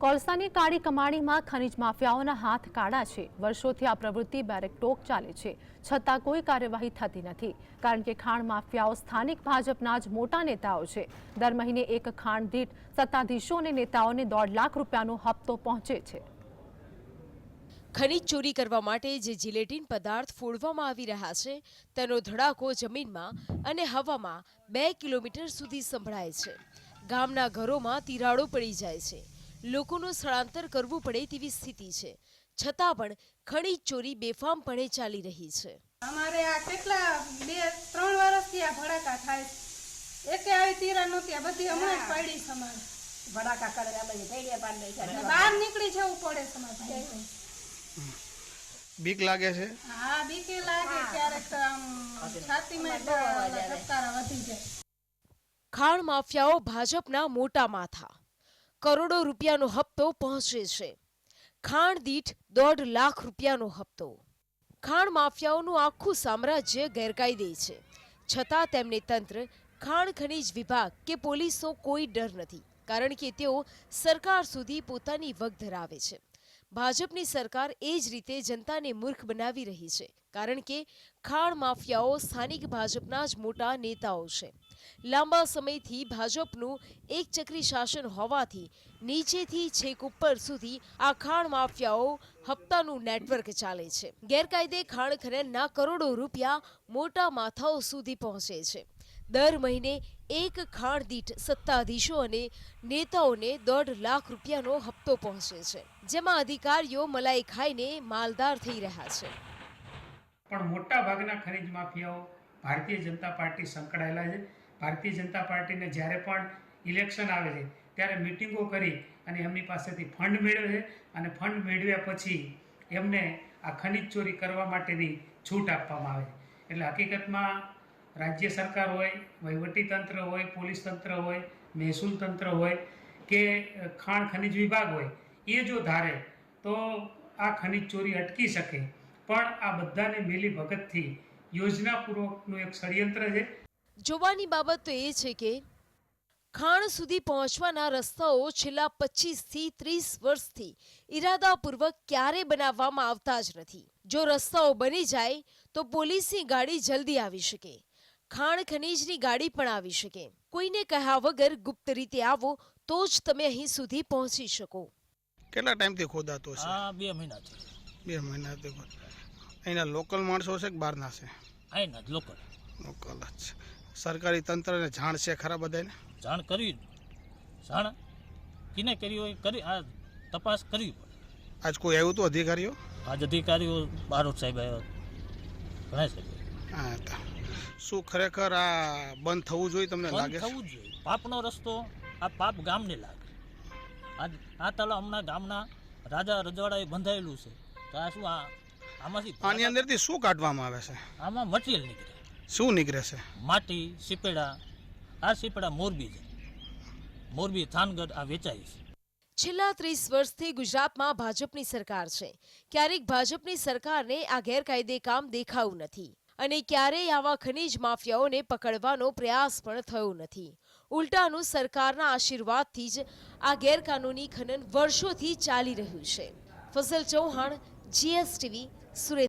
કોલસાની કાળી કમાણીમાં ખનીજ માફિયાઓના હાથ કાળા છે. વર્ષોથી આ પ્રવૃત્તિ બેરેકટોક ચાલે છે. છતાં કોઈ કાર્યવાહી થતી નથી. કારણ કે ખાણ માફિયાઓ સ્થાનિક ભાજપના જ મોટા નેતાઓ છે. દર મહિને એક ખાણ દીઠ સત્તાધીશો અને નેતાઓને દોઢ લાખ રૂપિયાનો હપ્તો પહોંચે છે. ખનીજ ચોરી કરવા માટે જે જિલેટીન પદાર્થ ફોડવામાં આવી રહ્યા છે, તેનો ધડાકો જમીનમાં અને હવામાં બે કિલોમીટર સુધી સંભળાય છે. ગામના ઘરોમાં તિરાડો પડી જાય છે. લોકોનું સ્થળાંતર કરવું પડે તેવી સ્થિતિ છે. છતાં પણ ખનીજ ચોરી બેફામપણે ચાલી રહી છે. અમારે આ કેટલા બે ત્રણ વર્ષથી આ ભડાકા થાય એકે આવી તીરા નહોતી આ બધી હમણાં જ પડી ભડાકા કરે આ બધી ભેડિયા પાડી છે. બહાર નીકળી જવું પડે છે બીક લાગે છે? હા બીક લાગે ક્યારેક છાતીમાં ધબકારા વધી જાય. ખાણ માફિયાઓ ભાજપના મોટા માથા. કરોડો રૂપિયાનો હપ્તો પહોંચે છે. ખાણ દીઠ દોઢ લાખ રૂપિયાનો હપ્તો. ખાણ માફિયાઓનું આખું સામ્રાજ્ય ગેરકાયદે છે. છતાં તેમને તંત્ર, ખાણ ખનીજ વિભાગ કે પોલીસનો કોઈ ડર નથી, કારણ કે તેઓ સરકાર સુધી પોતાની વગ ધરાવે છે. ભાજપની સરકાર એ જ રીતે જનતાને મૂર્ખ બનાવી રહી છે, કારણ કે ખાણ માફિયાઓ સ્થાનિક ભાજપના જ મોટા નેતાઓ છે. લાંબા સમયથી ભાજપનું એક ચક્રી શાસન હોવાથી નીચેથી છેક ઉપર સુધી આ ખાણ માફિયાઓ હપ્તાનું નેટવર્ક ચાલે છે. ગેરકાયદે ખાણ ખનનના કરોડો રૂપિયા મોટા માથાઓ સુધી પહોંચે છે. દર મહિને એક ખાણ દીઠ સત્તાધીશો અને નેતાઓને દોઢ લાખ રૂપિયાનો હપ્તો પહોંચે છે, જેમાં અધિકારીઓ મલાઈ ખાઈને માલદાર થઈ રહ્યા છે. પણ મોટા ભાગના ખનીજ માફિયાઓ ભારતીય જનતા પાર્ટી સંકળાયેલા છે. ભારતીય જનતા પાર્ટીને જ્યારે પણ ઇલેક્શન આવે છે, ત્યારે મિટિંગો કરી અને એમની પાસેથી ફંડ મેળવે છે અને ફંડ મેળવ્યા પછી એમને આ ખનીજ ચોરી કરવા માટેની છૂટ આપવામાં આવે છે. એટલે હકીકતમાં રાજ્ય સરકાર હોય, વહીવટી તંત્ર હોય, પોલીસ તંત્ર હોય, મહેસૂલ તંત્ર હોય કે ખાણ ખનિજ વિભાગ હોય, એ જો ધારે તો આ ખનિજ ચોરી અટકી શકે. પણ આ બધાને મિલી ભગતથી યોજનાપૂર્વકનું એક ષડયંત્ર છે. જોવાની બાબત તો એ છે કે ખાણ સુધી પહોંચવાના રસ્તાઓ છેલ્લા પચીસથી ત્રીસ વર્ષથી ઈરાદાપૂર્વક ક્યારે બનાવવામાં આવતા જ નથી. જો રસ્તાઓ બની જાય તો પોલીસની ગાડી જલ્દી આવી શકે. ખાણ ખનીજની ગાડી પણ આવી શકે. કોઈને કહ્યા વગર ગુપ્ત રીતે આવો તો જ તમે અહીં સુધી પહોંચી શકો. કેટલા ટાઈમથી ખોદાતો છે? હા બે મહિનાથી બે મહિનાથી અહીંના લોકલ માણસો છે કે બહારના છે અહીંના જ લોકલ લોકલ જ. છે સરકારી તંત્રને જાણ છે ખરા બધાને જાણ કરવી જાણ કિને કરી હોય કરી આ તપાસ કરવી પડે. આજ કોઈ આવ્યું હતું અધિકારીઓ? આજ અધિકારીઓ બારોટ સાહેબ આવ્યા. ઘણા સાહેબ હા તા. શું ખરેખર આ બંધ થવું જોઈએ તમને લાગે થવું જોઈએ. પાપનો રસ્તો આ પાપ ગામને લાગે. આ તળાવ હમણાં ગામના રાજા રજવાડાએ બંધાયેલું છે. તો આ શું આ આમાંથી આની અંદરથી શું કાઢવામાં આવે છે? આમાં મટીરિયલ નીકળે. શું નીકળે છે? માટી સીપેડા આ સીપેડા મોરબી છે. મોરબી થાનગઢ આ વેચાય છે. છેલ્લા ત્રીસ વર્ષથી ગુજરાતમાં ભાજપની સરકાર છે. ક્યારેક ભાજપની સરકારને આ ગેરકાયદે કામ દેખાવું નથી. અને ક્યારેય આવા ખનીજ માફિયાઓને પકડવાનો પ્રયાસ પણ થયો નથી. ઉલટાનું સરકારના આશીર્વાદથી જ આ ગેરકાનૂની ખનન વર્ષોથી ચાલી રહ્યું છે. ફસલ ચૌહાણ જીએસટીવી સુરત.